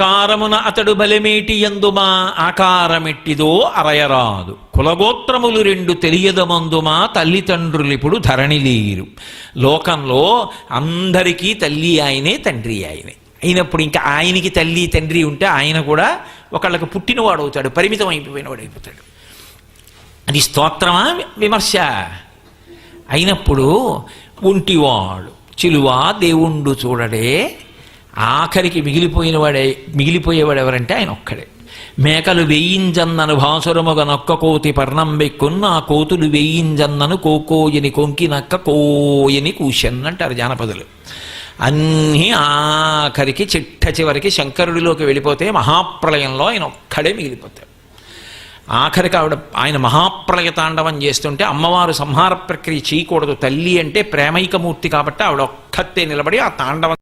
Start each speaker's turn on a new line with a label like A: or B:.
A: ఆకారమున అతడు బలిమేటి ఎందుమా? ఆకారమెట్టిదో అరయరాదు. కులగోత్రములు రెండు తెలియదమందుమా? తల్లిదండ్రులిప్పుడు ధరణి లేరు. లోకంలో అందరికీ తల్లి ఆయనే తండ్రి ఆయనే. అయినప్పుడు ఇంకా ఆయనకి తల్లి తండ్రి ఉంటే ఆయన కూడా ఒకళ్ళకి పుట్టినవాడు అవుతాడు పరిమితం అయిపోయినవాడు అయిపోతాడు అది స్తోత్రమా? విమర్శ. అయినప్పుడు ఒంటివాడు చిలువా దేవుండు చూడడే ఆఖరికి మిగిలిపోయిన వాడే మిగిలిపోయేవాడు ఎవరంటే ఆయన ఒక్కడే. మేకలు వేయింజన్నను భాసురముగ నొక్క కోతి పర్ణం బెక్కున్న ఆ కోతులు వేయింజన్నను కోకోయని కొంకి నక్క కోయని కూషన్ అంటారు జానపదులు. అన్నీ ఆఖరికి చిట్ట చివరికి శంకరుడిలోకి వెళ్ళిపోతే మహాప్రళయంలో ఆయన ఒక్కడే మిగిలిపోతాడు. ఆఖరికి ఆవిడ ఆయన మహాప్రళయ తాండవం చేస్తుంటే అమ్మవారు సంహార ప్రక్రియ చేయకూడదు తల్లి అంటే ప్రేమైకమూర్తి కాబట్టి ఆవిడ ఒక్కతే నిలబడి ఆ తాండవం